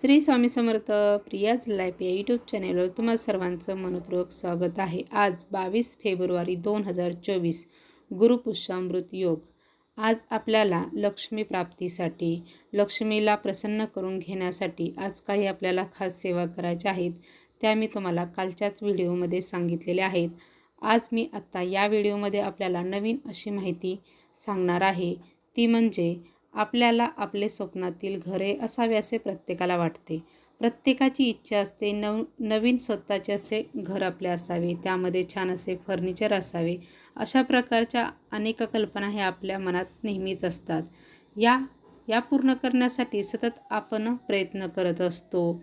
Shri Swami Samarth Priya's life या YouTube चॅनेलवर तुम्हा सर्वांचं मनपूर्वक स्वागत आहे. आज बावीस फेब्रुवारी दोन हजार चोवीस गुरुपुष्यामृत योग. आज आपल्याला लक्ष्मी प्राप्तीसाठी लक्ष्मीला प्रसन्न करून घेण्यासाठी आज काही आपल्याला खास सेवा करायच्या आहेत त्या मी तुम्हाला कालच्याच व्हिडिओमध्ये सांगितलेल्या आहेत. आज मी आत्ता या व्हिडिओमध्ये आपल्याला नवीन अशी माहिती सांगणार आहे. ती म्हणजे आपल्याला आपले स्वप्नातील घरे असावे असे प्रत्येकाला वाटते. प्रत्येकाची इच्छा असते नव नवीन स्वतःचे असे घर आपले असावे त्यामध्ये छान असे फर्निचर असावे. अशा प्रकारच्या अनेक कल्पना हे आपल्या मनात नेहमीच असतात. या या पूर्ण करण्यासाठी सतत आपण प्रयत्न करत असतो.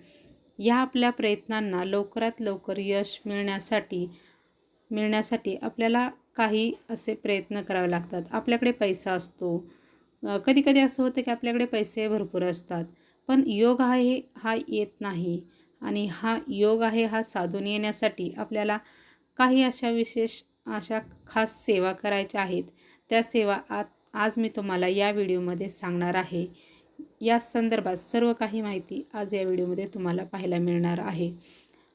या आपल्या प्रयत्नांना लवकरात लवकर यश मिळण्यासाठी मिळण्यासाठी आपल्याला काही असे प्रयत्न करावे लागतात. आपल्याकडे पैसा असतो. कधी कधी असं होतं की आपल्याकडे पैसे भरपूर असतात पण योग आहे हा येत नाही. आणि हा योग आहे हा साधून येण्यासाठी आपल्याला काही अशा विशेष अशा खास सेवा करायच्या आहेत. त्या सेवा आत आज मी तुम्हाला या व्हिडिओमध्ये सांगणार आहे. या संदर्भात सर्व काही माहिती आज या व्हिडिओमध्ये तुम्हाला पाहायला मिळणार आहे.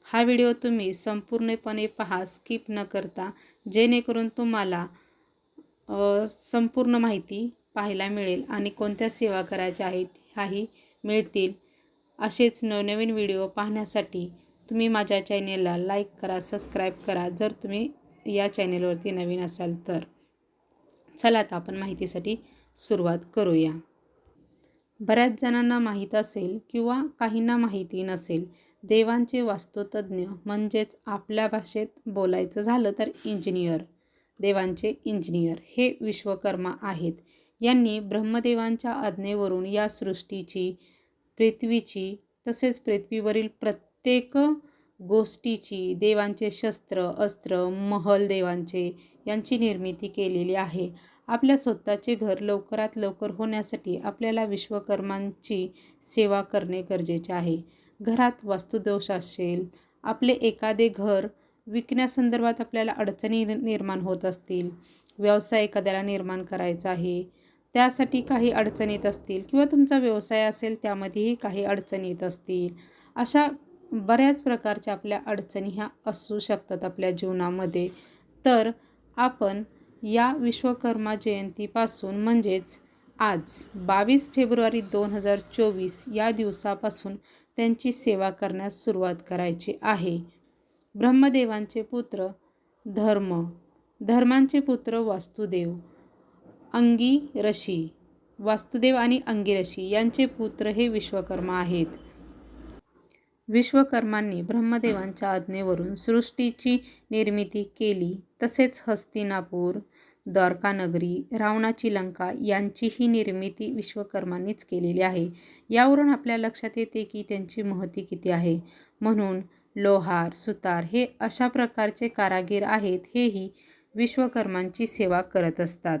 हा व्हिडिओ तुम्ही संपूर्णपणे पहा स्किप न करता. जेणेकरून तुम्हाला संपूर्ण माहिती पाहायला मिळेल आणि कोणत्या सेवा करायच्या आहेत ह्याही मिळतील. असेच नवनवीन व्हिडिओ पाहण्यासाठी तुम्ही माझ्या चॅनेलला लाईक करा सबस्क्राईब करा. जर तुम्ही या चॅनेलवरती नवीन असाल तर. चला आता आपण माहितीसाठी सुरुवात करूया. बऱ्याच जणांना माहीत असेल किंवा काहींना माहिती नसेल देवांचे वास्तुतज्ञ म्हणजेच आपल्या भाषेत बोलायचं झालं तर इंजिनियर. देवांचे इंजिनियर हे विश्वकर्मा आहेत. यांनी ब्रह्मदेवांच्या आज्ञेवरून या सृष्टीची पृथ्वीची तसेच पृथ्वीवरील प्रत्येक गोष्टीची देवांचे शस्त्र अस्त्र महल देवांचे यांची निर्मिती केलेली आहे. आपल्या स्वतःचे घर लवकरात लवकर होण्यासाठी आपल्याला विश्वकर्मांची सेवा करणे गरजेचे आहे. घरात वास्तुदोष असेल आपले एखादे घर विकण्यासंदर्भात आपल्याला अडचणी निर्माण होत असतील व्यवसाय एखाद्याला निर्माण करायचा आहे त्यासाठी काही अडचणीत येत असतील किंवा तुमचा व्यवसाय असेल त्यामध्येही काही अडचणी येत असतील अशा बऱ्याच प्रकारच्या आपल्या अडचणी ह्या असू शकतात आपल्या जीवनामध्ये. तर आपण या विश्वकर्मा जयंतीपासून म्हणजेच आज बावीस फेब्रुवारी दोन हजार चोवीस या दिवसापासून त्यांची सेवा करण्यास सुरुवात करायची आहे. ब्रह्मदेवांचे पुत्र धर्म धर्मांचे पुत्र वास्तुदेव अंगी रशी वास्तुदेव आणि अंगिरशी यांचे पुत्र हे विश्वकर्मा आहेत. विश्वकर्मांनी ब्रह्मदेवांच्या आज्ञेवरून सृष्टीची निर्मिती केली. तसेच हस्तिनापूर द्वारकानगरी रावणाची लंका यांचीही निर्मिती विश्वकर्मांनीच केलेली आहे. यावरून आपल्या लक्षात येते की त्यांची महती किती आहे. म्हणून लोहार सुतार हे अशा प्रकारचे कारागीर आहेत हेही विश्वकर्मांची सेवा करत असतात.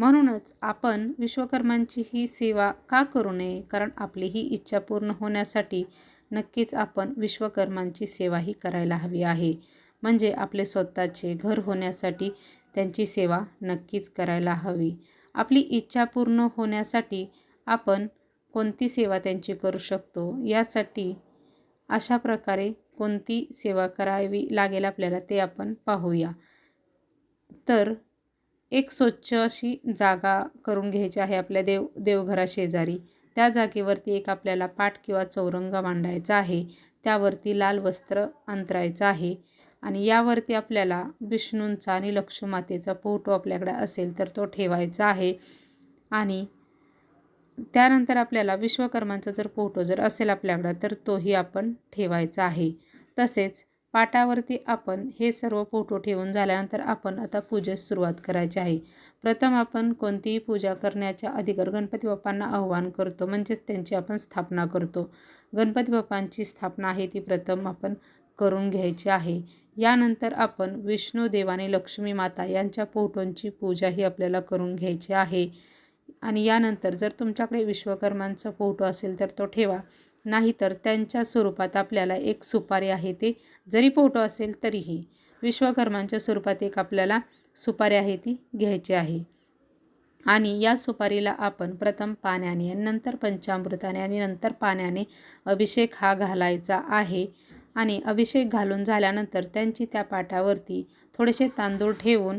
म्हणूनच आपण विश्वकर्मांची ही सेवा का करू नये? कारण आपली ही इच्छा पूर्ण होण्यासाठी नक्कीच आपण विश्वकर्मांची सेवाही करायला हवी आहे. म्हणजे आपले स्वतःचे घर होण्यासाठी त्यांची सेवा नक्कीच करायला हवी. आपली इच्छा पूर्ण होण्यासाठी आपण कोणती सेवा त्यांची करू शकतो? यासाठी अशा प्रकारे कोणती सेवा करावी लागेल आपल्याला ते आपण पाहूया. तर एक स्वच्छ अशी जागा करून घ्यायची आहे आपल्या देव देवघराशेजारी त्या जागेवरती एक आपल्याला पाठ किंवा चौरंग मांडायचा आहे. त्यावरती लाल वस्त्र अंतरायचं आहे. आणि यावरती आपल्याला विष्णूंचा आणि लक्ष्मीमातेचा फोटो आपल्याकडे असेल तर तो ठेवायचा आहे. आणि त्यानंतर आपल्याला विश्वकर्मांचा जर फोटो जर असेल आपल्याकडं तर तोही आपण ठेवायचा आहे. तसेच पाटावरती आपण हे सर्व फोटो ठेवून झाल्यानंतर आपण आता पूजेस सुरुवात करायची आहे. प्रथम आपण कोणतीही पूजा करण्याच्या अगोदर गणपती बाप्पांना आव्हान करतो म्हणजेच त्यांची आपण स्थापना करतो. गणपती बाप्पांची स्थापना आहे ती प्रथम आपण करून घ्यायची आहे. यानंतर आपण विष्णू आणि लक्ष्मी माता यांच्या फोटोंची पूजा ही आपल्याला करून घ्यायची आहे. आणि यानंतर जर तुमच्याकडे विश्वकर्मांचा फोटो असेल तर तो ठेवा. नाहीतर त्यांच्या स्वरूपात आपल्याला एक सुपारी आहे ते. जरी फोटो असेल तरीही विश्वकर्मांच्या स्वरूपात एक आपल्याला सुपारी आहे ती घ्यायची आहे. आणि या सुपारीला आपण प्रथम पाण्याने नंतर पंचामृताने आणि नंतर पाण्याने अभिषेक हा घालायचा आहे. आणि अभिषेक घालून झाल्यानंतर त्यांची त्या पाटावरती थोडेसे तांदूळ ठेवून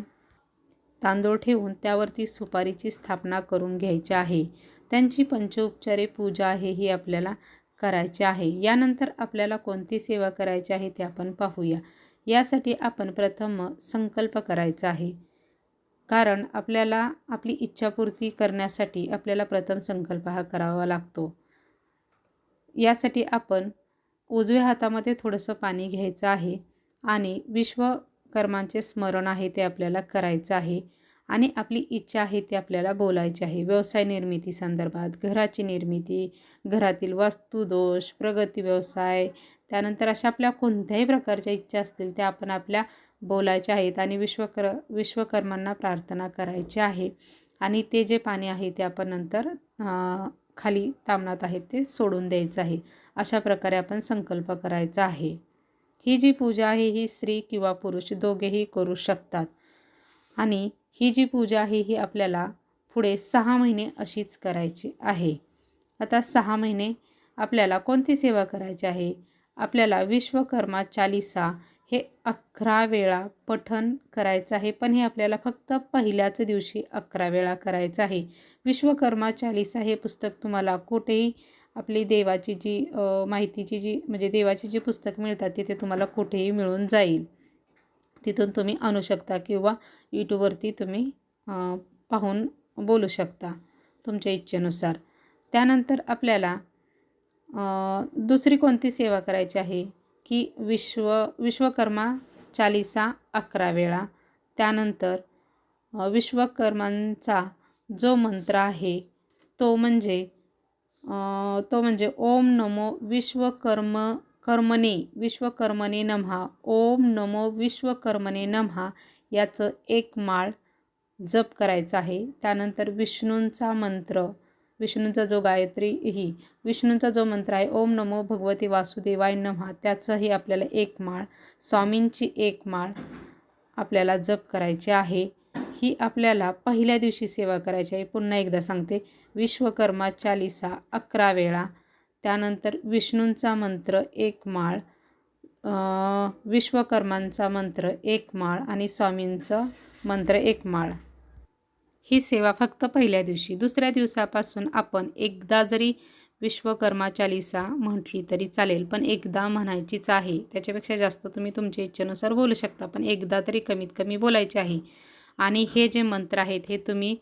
तांदूळ ठेवून त्यावरती सुपारीची स्थापना करून घ्यायची आहे. त्यांची पंचोपचारे पूजा आहे ही आपल्याला करायचे आहे. यानंतर आपल्याला कोणती सेवा करायची आहे ते आपण पाहूया. यासाठी आपण प्रथम संकल्प करायचा आहे. कारण आपल्याला आपली इच्छापूर्ती करण्यासाठी आपल्याला प्रथम संकल्प हा करावा लागतो. यासाठी आपण उजव्या हातामध्ये थोडंसं पाणी घ्यायचं आहे आणि विश्वकर्मांचे स्मरण आहे ते आपल्याला करायचं आहे. आणि आपली इच्छा आहे ती आपल्याला बोलायची आहे. व्यवसाय निर्मिती संदर्भात घराची निर्मिती घरातील वास्तुदोष प्रगती व्यवसाय त्यानंतर अशा आपल्या कोणत्याही प्रकारच्या इच्छा असतील त्या आपण आपल्या बोलायच्या आहेत आणि विश्वकर विश्वकर्मांना प्रार्थना करायची आहे. आणि ते जे पाणी आहे ते आपण नंतर खाली तामणात आहे ते सोडून द्यायचं आहे. अशा प्रकारे आपण संकल्प करायचा आहे. ही जी पूजा आहे ही स्त्री किंवा पुरुष दोघेही करू शकतात. आणि ही जी पूजा आहे ही आपल्याला पुढे सहा महिने अशीच करायची आहे. आता सहा महिने आपल्याला कोणती सेवा करायची आहे? आपल्याला विश्वकर्मा चालिसा हे अकरा वेळा पठन करायचं आहे पण हे आपल्याला फक्त पहिल्याच दिवशी अकरा वेळा करायचं आहे. विश्वकर्मा चालिसा हे पुस्तक तुम्हाला कुठेही आपली देवाची जी माहितीची जी म्हणजे देवाची जी पुस्तक मिळतात तिथे तुम्हाला कुठेही मिळून जाईल. तिथून तुम्ही आणू शकता किंवा यूट्यूबवरती तुम्ही पाहून बोलू शकता तुमच्या इच्छेनुसार. त्यानंतर आपल्याला दुसरी कोणती सेवा करायची आहे की विश्व विश्वकर्मा चालिसा अकरा वेळा. त्यानंतर विश्वकर्मांचा जो मंत्र आहे तो म्हणजे तो म्हणजे ओम नमो विश्वकर्म कर्मने विश्वकर्मने नमहा. ओम नमो विश्वकर्मने नमहा. याचं एक माळ जप करायचा आहे. त्यानंतर विष्णूंचा मंत्र विष्णूंचा जो गायत्री ही विष्णूंचा जो मंत्र आहे ओम नमो भगवती वासुदेवाय नमहा. त्याचंही आपल्याला एक माळ स्वामींची एक माळ आपल्याला जप करायची आहे. ही आपल्याला पहिल्या दिवशी सेवा करायची आहे. पुन्हा एकदा सांगते. विश्वकर्मा चालिसा अकरा वेळा त्यानंतर विष्णूंचा मंत्र एक माळ विश्वकर्मांचा मंत्र एक माळ आणि स्वामींचं मंत्र एक माळ. ही सेवा फक्त पहिल्या दिवशी दुसऱ्या दिवसापासून आपण एकदा जरी विश्वकर्मा चालिसा म्हटली तरी चालेल पण एकदा म्हणायचीच आहे. त्याच्यापेक्षा जास्त तुम्ही तुमच्या इच्छेनुसार बोलू शकता पण एकदा तरी कमीत कमी बोलायचे आहे. आणि हे जे मंत्र आहेत हे तुम्ही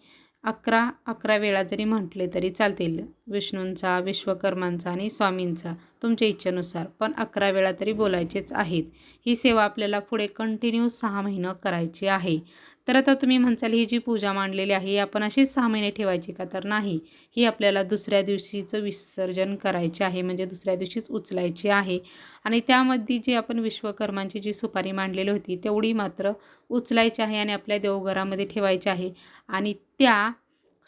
अकरा अकरा वेळा जरी म्हटले तरी चालतील. विष्णूंचा विश्वकर्मांचा आणि स्वामींचा तुमच्या इच्छेनुसार. पण अकरा वेळा तरी बोलायचेच आहेत. ही सेवा आपल्याला पुढे कंटिन्यू सहा महिनं करायची आहे. तर आता तुम्ही म्हणसाल ही जी पूजा मांडलेली आहे ही आपण अशीच सहा महिने ठेवायची का? तर नाही. ही आपल्याला दुसऱ्या दिवशीचं विसर्जन करायचे आहे म्हणजे दुसऱ्या दिवशीच उचलायची आहे. आणि त्यामध्ये जी आपण विश्वकर्मांची जी सुपारी मांडलेली होती तेवढी मात्र उचलायची आहे आणि आपल्या देवघरामध्ये ठेवायची आहे. आणि त्या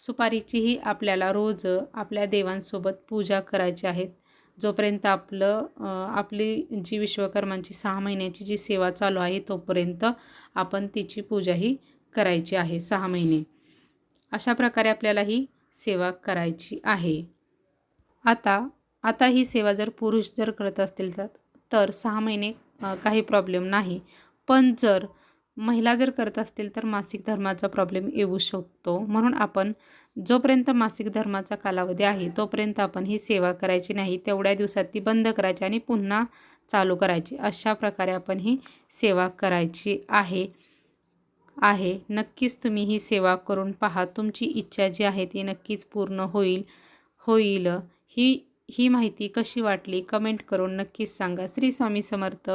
सुपारीचीही आपल्याला रोज आपल्या देवांसोबत पूजा करायची आहेत जोपर्यंत आपलं आपली जी विश्वकर्मांची सहा महिन्याची जी सेवा चालू आहे तोपर्यंत आपण तिची पूजाही करायची आहे सहा महिने. अशा प्रकारे आपल्याला ही सेवा करायची आहे. आता आता ही सेवा जर पुरुष जर करत असतील तर तर सहा महिने काही प्रॉब्लेम नाही. पण जर महिला जर करत असतील तर मासिक धर्माचा प्रॉब्लेम येऊ शकतो. म्हणून आपण जोपर्यंत मासिक धर्माचा कालावधी आहे तोपर्यंत आपण ही सेवा करायची नाही. तेवढ्या दिवसात ती बंद करायची आणि पुन्हा चालू करायची. अशा प्रकारे आपण ही सेवा करायची आहे. आहे. नक्कीच तुम्ही ही सेवा करून पहा. तुमची इच्छा जी आहे ती नक्कीच पूर्ण होईल. होईल. ही ही माहिती कशी वाटली? कमेंट करून नक्कीच सांगा. श्री स्वामी समर्थ.